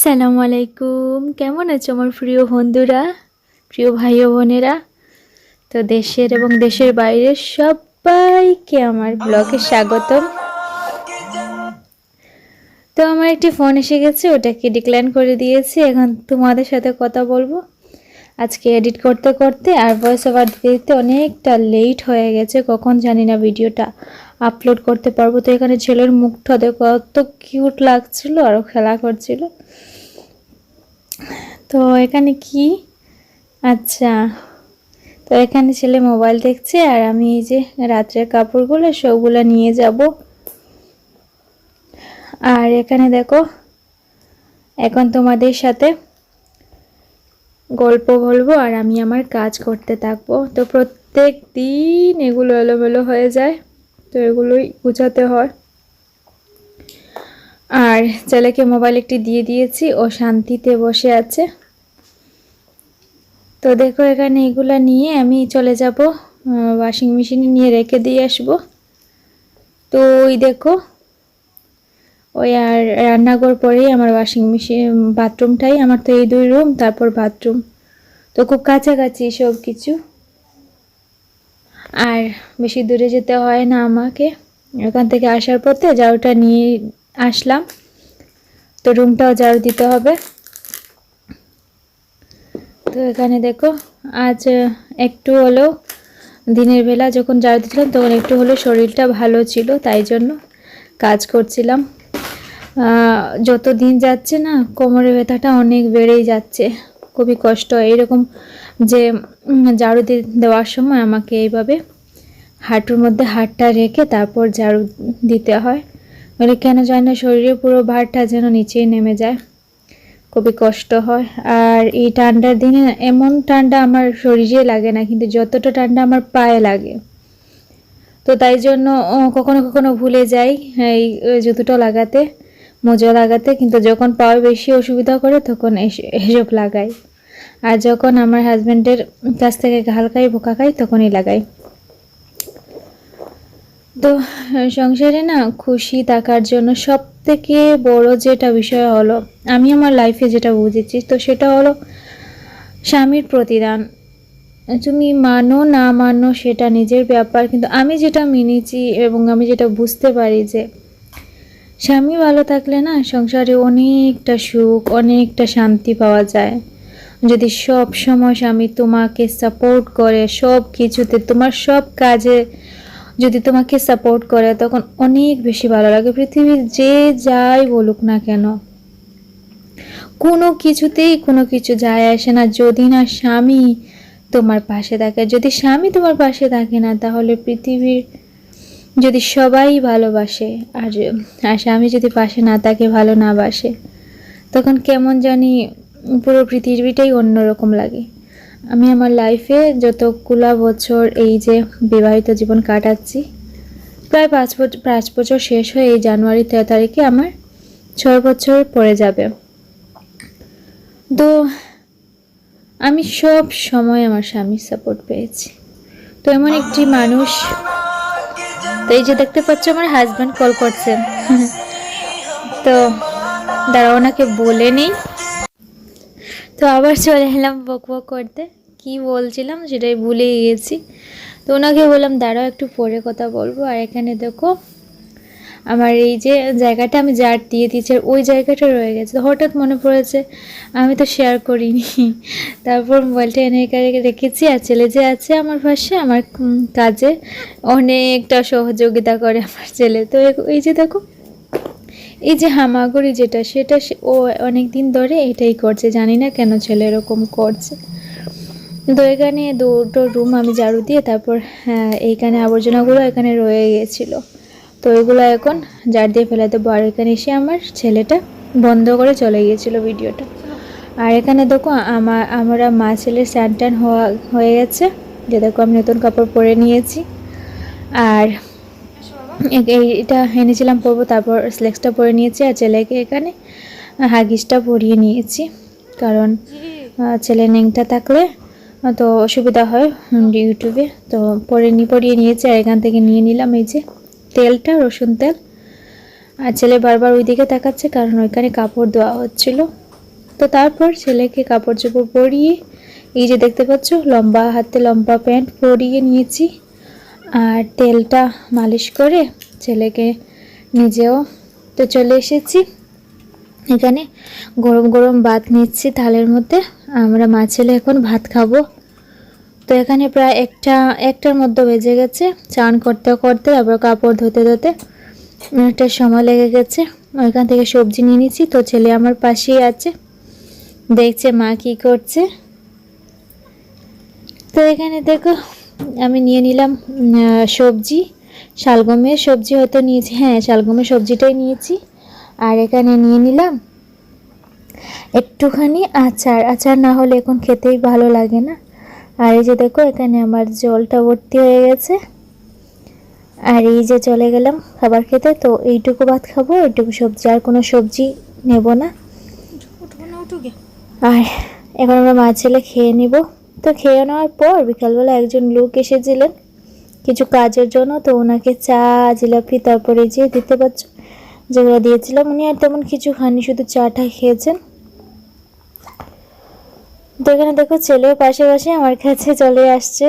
আসসালামু আলাইকুম। কেমন আছো আমার প্রিয় বন্ধুরা, প্রিয় ভাই ও বোনেরা? তো দেশের এবং দেশের বাইরের সবাইকে আমার ব্লগে স্বাগতম। তো আমার একটি ফোন এসে গেছে, ওটাকে ডিক্লাইন করে দিয়েছি। এখন তোমাদের সাথে কথা বলব। আজকে এডিট করতে করতে আর ভয়েস ওভার দিতে দিতে অনেকটা লেট হয়ে গেছে, কখন জানি না ভিডিওটা আপলোড করতে পারব। তো এখানে ছেলের মুখটা দেখো কত কিউট লাগছিল আরও খেলা করছিল। তো এখানে কি? আচ্ছা তো এখানে ছেলে মোবাইল দেখছে আর আমি এই যে রাত্রের কাপড়গুলো সবগুলো নিয়ে যাব। আর এখানে দেখো, এখন তোমাদের সাথে গল্প বলব আর আমি আমার কাজ করতে থাকব। তো প্রত্যেক দিন এগুলো এলোমেলো হয়ে যায়। তো এগুলোই গুছাতে হয়। আর ছেলেকে মোবাইল একটি দিয়ে দিয়েছি, ও শান্তিতে বসে আছে। তো দেখো এখানে এগুলা নিয়ে আমি চলে যাব ওয়াশিং মেশিনে নিয়ে রেখে দিয়ে আসব। তো ওই দেখো, ওই আর রান্নাঘর পরেই আমার ওয়াশিং মেশিন বাথরুমটাই আমার তো এই দুই রুম তারপর বাথরুম তো খুব কাছাকাছি সব কিছু আর বেশি দূরে যেতে হয় না আমাকে। ওখান থেকে আসার পথে ঝাড়ুটা নিয়ে আসলাম। তো রুমটাও ঝাড়ু দিতে হবে। তো এখানে দেখো, আজ একটু হলেও দিনের বেলা যখন ঝাড়ু দিচ্ছিলাম তখন একটু হলেও শরীরটা ভালো ছিল, তাই জন্য কাজ করছিলাম। যত দিন যাচ্ছে না, কোমরের ব্যথাটা অনেক বেড়েই যাচ্ছে। খুবই কষ্ট। এরকম যে ঝাড়ু দেওয়ার সময় আমাকে এইভাবে হাঁটুর মধ্যে হাতটা রেখে তারপর ঝাড়ু দিতে হয়। মানে কেন যায় না? শরীরে পুরো ভারটা যেন নিচেই নেমে যায়। খুবই কষ্ট হয়। আর এই ঠান্ডার দিনে এমন ঠান্ডা আমার শরীরে লাগে না, কিন্তু যতটা ঠান্ডা আমার পায়ে লাগে। তো তাই জন্য কখনো কখনো ভুলে যাই এই জুতোটা লাগাতে। মোজা লাগাতে কিন্তু যখন পাওয়ার বেশি অসুবিধা করে, তখন এসব লাগাই। আর যখন আমার হাজব্যান্ডের কাছ থেকে হালকাই বোকা খাই, তখনই লাগাই। তো, সংসারে না খুশি থাকার জন্য সব থেকে বড় যেটা বিষয় হলো, আমি আমার লাইফে যেটা বুঝেছি, তো সেটা হলো স্বামীর প্রতিদান। তুমি মানো না মানো সেটা নিজের ব্যাপার, কিন্তু আমি যেটা মেনেছি এবং আমি যেটা বুঝতে পারি যে স্বামী ভালো থাকলে না সংসারে অনেকটা সুখ, অনেকটা শান্তি পাওয়া যায়। যদি সব সময় স্বামী তোমাকে সাপোর্ট করে, সব কিছুতে তোমার সব কাজে যদি তোমাকে সাপোর্ট করে, তখন অনেক বেশি ভালো লাগে। পৃথিবীর যে যাই বলুক না কেন, কোনো কিছুতেই কোনো কিছু যায় আসে না। যদি না স্বামী তোমার পাশে থাকে, যদি স্বামী তোমার পাশে থাকে না, তাহলে পৃথিবীর যদি সবাই ভালোবাসে, আর আর স্বামী যদি পাশে না থাকে, ভালো না বাসে, তখন কেমন জানি পুরো পৃথিবীটাই অন্যরকম লাগে। আমি আমার লাইফে যতগুলা বছর এই যে বিবাহিত জীবন কাটাচ্ছি, প্রায় পাঁচ বছর পাঁচ বছর শেষ হয়ে এই জানুয়ারি তেরো তারিখে আমার ছয় বছর পড়ে যাবে। তো আমি সব সময় আমার স্বামীর সাপোর্ট পেয়েছি। তো এমন একটি মানুষ তো এই যে দেখতে পাচ্ছ আমার হাজব্যান্ড কল করছেন তো দাঁড়া ওনাকে বলে নেই। তো আবার চলে এলাম বক বক করতে। কি বলছিলাম সেটাই ভুলে গিয়েছি। তো ওনাকে বললাম, দাঁড়াও, একটু পরে কথা বলব। আর এখানে দেখো আমার এই যে জায়গাটা আমি জার দিয়ে দিয়েছি আর ওই জায়গাটা রয়ে গেছে। হঠাৎ মনে পড়েছে, আমি তো শেয়ার করিনি। তারপর মোবাইলটা এনে রেখেছি আর ছেলে যে আছে আমার পাশে, আমার কাজে অনেকটা সহযোগিতা করে আমার ছেলে। তো এই যে দেখো, এই যে হামাগুড়ি যেটা, সেটা ও অনেক দিন ধরে এটাই করছে। জানি না কেন ছেলে এরকম করছে। তো এখানে দুটো রুম আমি ঝাড়ু দিয়ে তারপর হ্যাঁ এইখানে আবর্জনাগুলো এখানে রয়ে গিয়েছিল তো এগুলো এখন ঝাড় দিয়ে ফেলে দেবো। আর এখানে এসে আমার ছেলেটা বন্ধ করে চলে গিয়েছিল ভিডিওটা। আর এখানে দেখো আমার আমরা মা ছেলের স্যান ট্যান হওয়া, হয়ে গেছে। যে দেখো, আমি নতুন কাপড় পরে নিয়েছি। আর এটা এনেছিলাম পরবো, তারপর স্লেক্সটা পরে নিয়েছি। আর ছেলেকে এখানে হাগিসটা পরিয়ে নিয়েছি। কারণ ছেলে নেংটা থাকলে তো অসুবিধা হয় ইউটিউবে। তো পরে নি, পরিয়ে নিয়েছি, আর এখান থেকে নিয়ে নিলাম, এই যে তেলটা, রসুন তেল। আর ছেলে বারবার ওই দিকে তাকাচ্ছে কারণ ওইখানে কাপড় দেওয়া হচ্ছিল। তো তারপর ছেলেকে কাপড় চোপড় পরিয়ে, এই যে দেখতে পাচ্ছ, লম্বা হাতে লম্বা প্যান্ট পরিয়ে নিয়েছি। আর তেলটা মালিশ করে ছেলেকে নিজেও তো চলে এসেছি। এখানে গরম গরম ভাত নিচ্ছি থালের মধ্যে। আমরা মা ছেলে এখন ভাত খাব। তো এখানে প্রায় একটা, একটার মধ্যে বেজে গেছে। চান করতে করতে, তারপর কাপড় ধুতে ধুতে অনেকটা সময় লেগে গেছে। ওইখান থেকে সবজি নিয়ে নিচ্ছি। তো ছেলে আমার পাশেই আছে। দেখছে মা কি করছে। তো এখানে দেখো, আমি নিয়ে নিলাম সবজি। শালগমের সবজি হয়তো নিয়েছি। হ্যাঁ শালগমের সবজিটাই নিয়েছি। আর এখানে নিয়ে নিলাম একটুখানি আচার। আচার না হলে এখন খেতেই ভালো লাগে না। আর এই যে দেখো, এখানে আমার জলটা ভর্তি হয়ে গেছে। আর এই যে চলে গেলাম খাবার খেতে, তো এইটুকু ভাত খাব, এইটুকু সবজি, আর কোনো সবজি নেব না। আর এখন আমরা মা ছেলে খেয়ে নিব। তো খেয়ে নেওয়ার পর বিকালবেলা একজন লোক এসেছিলেন, কিছু কাজের জন্য, তো ওনাকে চা, জিলাপি, তারপরে যে দিতে পারছ যেগুলো দিয়েছিলাম, উনি আর তেমন কিছু খাননি, শুধু চাটা খেয়েছেন। তো দেখো ছেলেও পাশে পাশে আমার কাছে চলে আসছে।